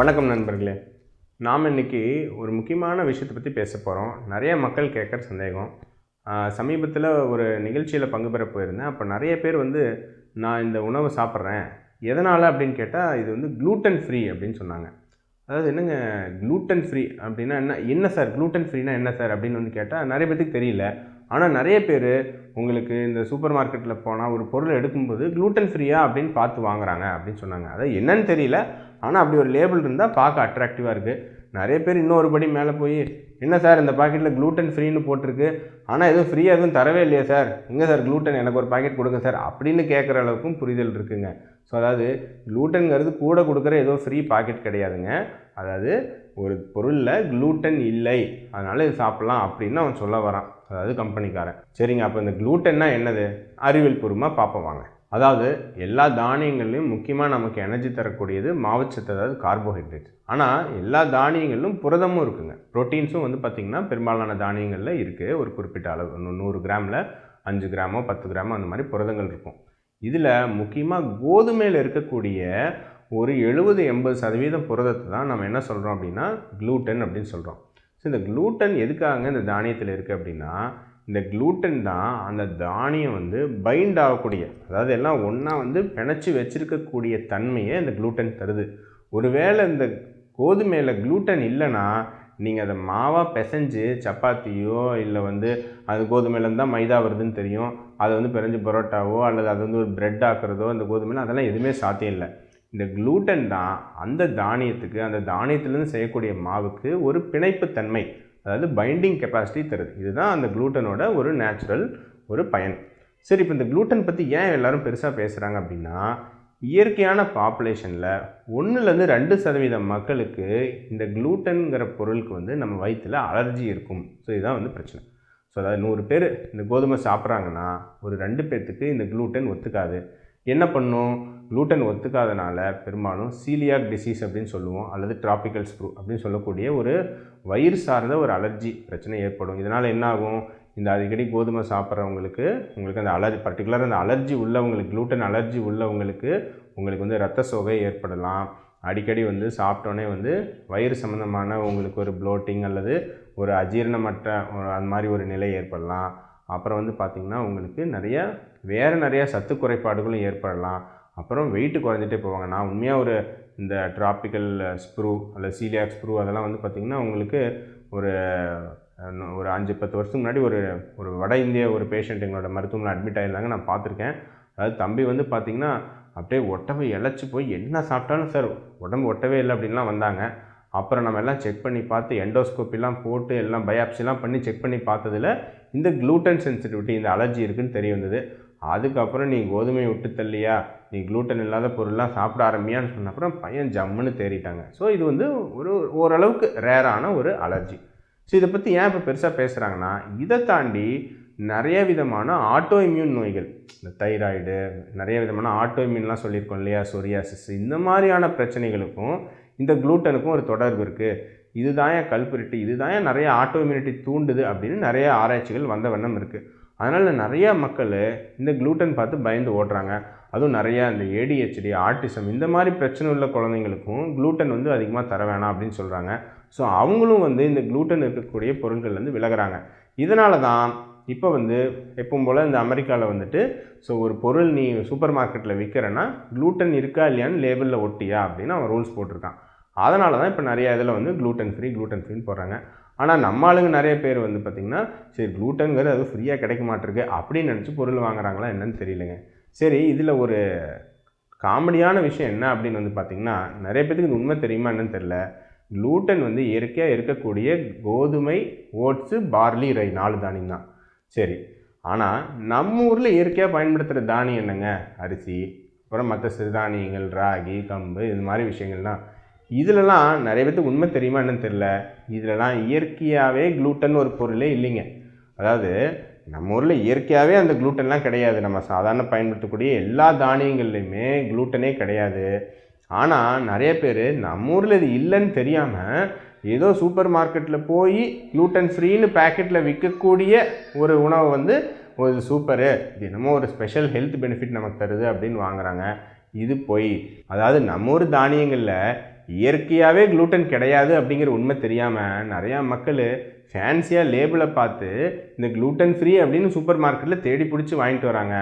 வணக்கம் நண்பர்களே. நாம் இன்றைக்கி ஒரு முக்கியமான விஷயத்தை பற்றி பேச போகிறோம் நிறைய மக்கள் கேட்குற சந்தேகம். சமீபத்தில் ஒரு நிகழ்ச்சியில் பங்கு பெற போயிருந்தேன். அப்போ நிறைய பேர் வந்து நான் இந்த உணவை சாப்பிட்றேன். எதனால்? அப்படின்னு கேட்டால் இது வந்து க்ளூட்டன் ஃப்ரீ அப்படின்னு சொன்னாங்க. அதாவது என்னங்க க்ளூட்டன் ஃப்ரீ அப்படின்னா என்ன? என்ன சார் க்ளூட்டன் ஃப்ரீனா என்ன சார் அப்படின்னு வந்து கேட்டால் நிறைய பேத்துக்கு தெரியல. ஆனால் நிறைய பேர் உங்களுக்கு இந்த சூப்பர் மார்க்கெட்டில் போனால் ஒரு பொருள் எடுக்கும்போது க்ளூட்டன் ஃப்ரீயா அப்படின்னு பார்த்து வாங்குறாங்க அப்படின்னு சொன்னாங்க. அதாவது என்னன்னு தெரியல. ஆனால் அப்படி ஒரு லேபிள் இருந்தால் பார்க்க அட்ராக்டிவாக இருக்குது நிறைய பேர் இன்னொரு படி மேலே போய் என்ன சார் இந்த பாக்கெட்டில் க்ளூட்டன் ஃப்ரீன்னு போட்டிருக்கு? ஆனால் எதுவும் ஃப்ரீயாக எதுவும் தரவே இல்லையா சார். எங்கே சார் க்ளூட்டன் எனக்கு ஒரு பாக்கெட் கொடுங்க சார். அப்படின்னு கேட்குற அளவுக்கும் புரிதல் இருக்குங்க. ஸோ அதாவது க்ளூட்டன்ங்கிறது கூட கொடுக்குற ஏதோ ஃப்ரீ பாக்கெட் கிடையாதுங்க. அதாவது ஒரு பொருளில் க்ளூட்டன் இல்லை. அதனால் இது சாப்பிட்லாம் அப்படின்னு அவன் சொல்ல வரான். அதாவது கம்பெனிக்காரன் சரிங்க அப்போ இந்த gluten-னா என்னது? அறிவியல் பூர்வமாக பார்ப்போம் வாங்க. அதாவது எல்லா தானியங்கள்லையும் முக்கியமாக நமக்கு எனர்ஜி தரக்கூடியது மாவுச்சத்து அதாவது கார்போஹைட்ரேட் ஆனால் எல்லா தானியங்களிலும் புரதமும் இருக்குங்க. ப்ரோட்டீன்ஸும் வந்து பார்த்திங்கன்னா பெரும்பாலான தானியங்களில் இருக்குது ஒரு குறிப்பிட்ட அளவு நூறு கிராமில் அஞ்சு கிராமோ பத்து கிராமோ அந்த மாதிரி புரதங்கள் இருக்கும். இதில் முக்கியமாக கோதுமையில் இருக்கக்கூடிய ஒரு எழுபது எண்பது சதவீதம் புரதத்தை தான் நம்ம என்ன சொல்கிறோம் அப்படின்னா க்ளூட்டன் அப்படின்னு சொல்கிறோம் ஸோ இந்த க்ளூட்டன் எதுக்காக இந்த தானியத்தில் இருக்குது அப்படின்னா இந்த க்ளூட்டன் தான் அந்த தானியம் வந்து பைண்ட் ஆகக்கூடிய அதாவது எல்லாம் ஒன்றா வந்து பிணைச்சி வச்சுருக்கக்கூடிய தன்மையை இந்த க்ளூட்டன் தருது. ஒருவேளை இந்த கோதுமையில் க்ளூட்டன் இல்லைன்னா நீங்கள் அதை மாவாக பிசைஞ்சு சப்பாத்தியோ இல்லை வந்து அது கோதுமையிலேருந்து தான் மைதா வருதுன்னு தெரியும். அதை வந்து பிரிஞ்சு பரோட்டாவோ அல்லது அது வந்து ஒரு ப்ரெட் ஆக்குறதோ அந்த கோதுமையில் அதெல்லாம் எதுவுமே சாத்தியம் இல்லை. இந்த க்ளூட்டன் தான் அந்த தானியத்துக்கு அந்த தானியத்துலேருந்து செய்யக்கூடிய மாவுக்கு ஒரு பிணைப்பு தன்மை. அதாவது பைண்டிங் கெப்பாசிட்டி தருது. இதுதான் அந்த குளூட்டனோட ஒரு நேச்சுரல் ஒரு பயன். சரி இப்போ இந்த குளூட்டன் பற்றி ஏன் எல்லோரும் பெருசாக பேசுகிறாங்க அப்படின்னா இயற்கையான பாப்புலேஷனில் ஒன்றுலேருந்து ரெண்டு சதவீதம் மக்களுக்கு இந்த gluten-ங்கிற பொருளுக்கு வந்து நம்ம வயிற்றில் அலர்ஜி இருக்கும். ஸோ இதுதான் வந்து பிரச்சனை. ஸோ அதாவது நூறு பேர் இந்த கோதுமை சாப்பிட்றாங்கன்னா ஒரு ரெண்டு பேர்த்துக்கு இந்த குளூட்டன் ஒத்துக்காது. என்ன பண்ணும்? Gluten ஒத்துக்காதனால பெரும்பாலும் சீலியாக் டிசீஸ் அப்படின்னு சொல்லுவோம் அல்லது டிராபிக்கல் ஸ்ப்ரூ அப்படின்னு சொல்லக்கூடிய ஒரு வயிறு சார்ந்த ஒரு அலர்ஜி பிரச்சனை ஏற்படும். இதனால் என்ன ஆகும் இந்த அடிக்கடி கோதுமை சாப்பிட்றவங்களுக்கு உங்களுக்கு அந்த அலர்ஜி பர்டிகுலர் அந்த அலர்ஜி உள்ளவங்களுக்கு gluten அலர்ஜி உள்ளவங்களுக்கு உங்களுக்கு வந்து ரத்த சோகை ஏற்படலாம். அடிக்கடி வந்து சாப்பிட்டோன்னே வந்து வயிறு சம்மந்தமான உங்களுக்கு ஒரு ப்ளோட்டிங் அல்லது ஒரு அஜீரணமற்ற ஒரு அந்த மாதிரி ஒரு நிலை ஏற்படலாம். அப்புறம் வந்து பார்த்திங்கன்னா உங்களுக்கு நிறைய வேறு நிறையா சத்து குறைபாடுகளும் ஏற்படலாம். அப்புறம் வெயிட்டு குறைஞ்சிட்டே போவாங்க. நான் உண்மையாக ஒரு இந்த டிராபிக்கல் ஸ்ப்ரூ அல்லது சீலியாக் ஸ்ப்ரூ அதெல்லாம் வந்து பார்த்திங்கன்னா உங்களுக்கு ஒரு ஒரு அஞ்சு பத்து வருஷத்துக்கு முன்னாடி ஒரு ஒரு வட இந்திய ஒரு பேஷண்ட் எங்களோட மருத்துவமனை அட்மிட் ஆயிருந்தாங்க. நான் பார்த்துருக்கேன் அதாவது தம்பி வந்து பார்த்திங்கன்னா அப்படியே ஒட்டவை இழைச்சி போய் என்ன சாப்பிட்டாலும் சார் உடம்பு ஒட்டவே இல்லை அப்படின்லாம் வந்தாங்க. அப்புறம் நம்ம எல்லாம் செக் பண்ணி பார்த்து எண்டோஸ்கோப்பிலாம் போட்டு எல்லாம் பயாப்சிலாம் பண்ணி செக் பண்ணி பார்த்ததுல இந்த க்ளூட்டன் சென்சிட்டிவிட்டி இந்த அலர்ஜி இருக்குன்னு தெரிய வந்தது. அதுக்கப்புறம் நீ கோதுமையை விட்டு தள்ளியா? நீ க்ளூட்டன் இல்லாத பொருள்லாம் சாப்பிட ஆரம்பியான்னு சொன்ன அப்புறம் பையன் ஜம்முன்னு தேறிட்டாங்க. ஸோ இது வந்து ஒரு ஓரளவுக்கு ரேரான ஒரு அலர்ஜி ஸோ இதை பற்றி ஏன் இப்போ பெருசாக பேசுகிறாங்கன்னா இதை தாண்டி நிறைய விதமான ஆட்டோ இம்யூன் நோய்கள் இந்த தைராய்டு நிறைய விதமான ஆட்டோ இம்யூன்லாம் சொல்லியிருக்கோம் இல்லையா? சொரியாசிஸ் இந்த மாதிரியான பிரச்சனைகளுக்கும் இந்த குளூட்டனுக்கும் ஒரு தொடர்பு இருக்குது இதுதான் ஏன் கல்புரிட்டி இதுதான் நிறைய ஆட்டோ இம்யூனிட்டி தூண்டுது அப்படின்னு நிறைய ஆராய்ச்சிகள் வந்த வண்ணம் இருக்குது அதனால் நிறையா மக்கள் இந்த க்ளூட்டன் பார்த்து பயந்து ஓடுறாங்க அதுவும் நிறையா இந்த ஏடிஹெச்டி ஆர்டிசம் இந்த மாதிரி பிரச்சனை உள்ள குழந்தைங்களுக்கும் க்ளூட்டன் வந்து அதிகமாக தர வேணாம் அப்படின்னு சொல்கிறாங்க ஸோ அவங்களும் வந்து இந்த க்ளூட்டன் இருக்கக்கூடிய பொருட்கள்லேருந்து விலகிறாங்க. இதனால தான் இப்போ வந்து எப்பவும் போல் இந்த அமெரிக்காவில் வந்துட்டு ஸோ ஒரு பொருள் நீ சூப்பர் மார்க்கெட்டில் விற்கிறேன்னா க்ளூட்டன் இருக்கா இல்லையான்னு லேபிளில் ஒட்டியா அப்படின்னு அவன் ரூல்ஸ் போட்டிருக்கான். அதனால தான் இப்போ நிறைய இதில் வந்து க்ளூட்டன் ஃப்ரீ க்ளூட்டன் ஃப்ரீன்னு போடுறாங்க. ஆனால் நம்ம ஆளுங்க நிறைய பேர் வந்து பார்த்திங்கன்னா சரி க்ளூட்டனுங்கிறது அது ஃப்ரீயாக கிடைக்க மாட்டிருக்கு அப்படின்னு நினச்சி பொருள் வாங்குறாங்களா என்னன்னு தெரியலங்க. சரி இதில் ஒரு காமெடியான விஷயம் என்ன அப்படின்னு வந்து பார்த்திங்கன்னா நிறைய பேத்துக்கு இது உண்மை தெரியுமா என்னன்னு தெரில க்ளூட்டன் வந்து இயற்கையாக இருக்கக்கூடிய கோதுமை ஓட்ஸு பார்லி ரை நாலு தானியம் தான். சரி ஆனால் நம்ம ஊரில் இயற்கையாக பயன்படுத்துகிற தானியம் என்னங்க? அரிசி அப்புறம் மற்ற சிறுதானியங்கள் ராகி கம்பு இது மாதிரி விஷயங்கள்லாம். இதிலலாம் நிறைய பேத்துக்கு உண்மை தெரியுமா என்னன்னு தெரில இதிலலாம் இயற்கையாகவே க்ளூட்டன் ஒரு பொருளே இல்லைங்க. அதாவது நம்ம ஊரில் இயற்கையாகவே அந்த க்ளூட்டன்லாம் கிடையாது. நம்ம சாதாரண பயன்படுத்தக்கூடிய எல்லா தானியங்கள்லையுமே க்ளூட்டனே கிடையாது. ஆனால் நிறைய பேர் நம்ம ஊரில் இது இல்லைன்னு தெரியாமல் ஏதோ சூப்பர் மார்க்கெட்டில் போய் க்ளூட்டன் ஃப்ரீன்னு பேக்கெட்டில் விற்கக்கூடிய ஒரு உணவை வந்து ஒரு சூப்பரு இது என்னமோ ஒரு ஸ்பெஷல் ஹெல்த் பெனிஃபிட் நமக்கு தருது அப்படின்னு வாங்குறாங்க. இது பொய். அதாவது நம்ம ஊர் தானியங்களில் இயற்கையாகவே க்ளூட்டன் கிடையாது அப்படிங்கிற உண்மை தெரியாமல் நிறையா மக்கள் ஃபேன்சியாக லேபிளை பார்த்து இந்த க்ளூட்டன் ஃப்ரீ அப்படின்னு சூப்பர் மார்க்கெட்டில் தேடி பிடிச்சி வாங்கிட்டு வராங்க.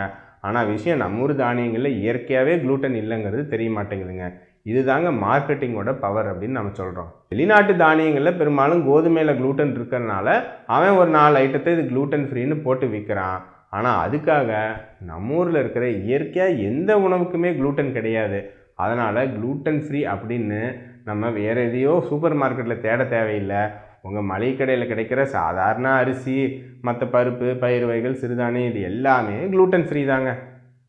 ஆனால் விஷயம் நம்ம ஊர் தானியங்களில் இயற்கையாகவே க்ளூட்டன் இல்லைங்கிறது தெரிய மாட்டேங்குதுங்க. இதுதாங்க மார்க்கெட்டிங்கோட பவர் அப்படின்னு நம்ம சொல்கிறோம் வெளிநாட்டு தானியங்களில் பெரும்பாலும் கோதுமையில் க்ளூட்டன் இருக்கிறனால அவன் ஒரு நாலு ஐட்டத்தை இது க்ளூட்டன் ஃப்ரீன்னு போட்டு விற்கிறான் ஆனால் அதுக்காக நம்ம ஊரில் இருக்கிற இயற்கையாக எந்த உணவுக்குமே க்ளூட்டன் கிடையாது. அதனால் க்ளூட்டன் ஃப்ரீ அப்படின்னு நம்ம வேறு எதையோ சூப்பர் மார்க்கெட்டில் தேட தேவையில்லை. உங்கள் மளிகை கடையில் கிடைக்கிற சாதாரண அரிசி மற்ற பருப்பு பயிர் வகைகள் சிறுதானியம் இது எல்லாமே க்ளூட்டன் ஃப்ரீ தாங்க.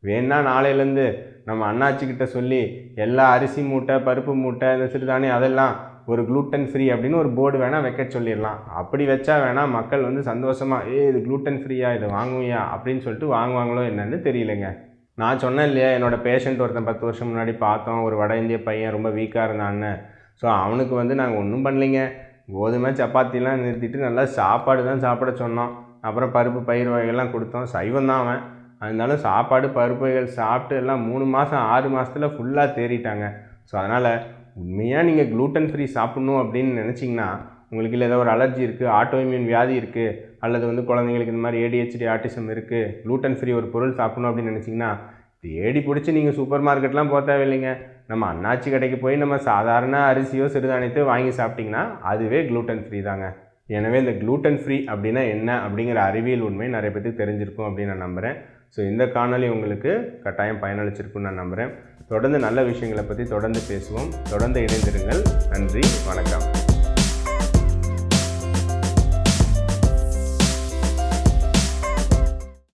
வேணால் நாளையிலேருந்து நம்ம அண்ணாச்சிக்கிட்ட சொல்லி எல்லா அரிசி மூட்டை பருப்பு மூட்டை இந்த சிறுதானியம் அதெல்லாம் ஒரு க்ளூட்டன் ஃப்ரீ அப்படின்னு ஒரு போர்டு வேணால் வைக்க சொல்லிடலாம். அப்படி வச்சா வேணால் மக்கள் வந்து சந்தோஷமாக ஏ இது க்ளூட்டன் ஃப்ரீயா இது வாங்குவியா? அப்படின்னு சொல்லிட்டு வாங்குவாங்களோ என்னன்னு தெரியலங்க. நான் சொன்னேன் இல்லையா என்னோடய பேஷண்ட் ஒருத்தன் பத்து வருஷம் முன்னாடி பார்த்தோம் ஒரு வட இந்திய பையன் ரொம்ப வீக்காக இருந்தான்னு. ஸோ அவனுக்கு வந்து நாங்கள் ஒன்றும் பண்ணலைங்க. கோதுமை சப்பாத்திலாம் நிறுத்திட்டு நல்லா சாப்பாடு தான் சாப்பிட சொன்னோம் அப்புறம் பருப்பு பயிர் வகைகள்லாம் கொடுத்தோம். சைவம் தான் அவன். அதனாலும் சாப்பாடு பருப்பு வகைகள் சாப்பிட்டு எல்லாம் மூணு மாதம் ஆறு மாதத்தில் ஃபுல்லாக தேறிட்டாங்க. ஸோ அதனால் உண்மையாக நீங்கள் க்ளூட்டன் ஃப்ரீ சாப்பிட்ணும் அப்படின்னு நினச்சிங்கன்னா உங்களுக்கு இல்லை ஏதோ ஒரு அலர்ஜி இருக்குது ஆட்டோ இம்யூன் வியாதி இருக்குது அல்லது வந்து குழந்தைங்களுக்கு இந்த மாதிரி ஏடிஹெச்டி ஆட்டிசம் இருக்குது gluten ஃப்ரீ ஒரு பொருள் சாப்பிடணும் அப்படின்னு நினச்சிங்கன்னா தேடி பிடிச்சி நீங்கள் சூப்பர் மார்க்கெட்லாம் போக தேவையில்லைங்க. நம்ம அண்ணாச்சி கடைக்கு போய் நம்ம சாதாரண அரிசியோ சிறுதானியத்தையோ வாங்கி சாப்பிட்டிங்கன்னா அதுவே gluten ஃப்ரீ தாங்க. எனவே இந்த gluten ஃப்ரீ அப்படின்னா என்ன அப்படிங்கிற அறிவியல் உண்மை நிறைய பேருக்கு தெரிஞ்சிருக்கும் அப்படின்னு நான் நம்புகிறேன் ஸோ இந்த காணொளி உங்களுக்கு கட்டாயம் பயனளிச்சிருக்குன்னு நான் நம்புகிறேன் தொடர்ந்து நல்ல விஷயங்களை பற்றி தொடர்ந்து பேசுவோம். தொடர்ந்து இணைந்திருங்கள். நன்றி வணக்கம்.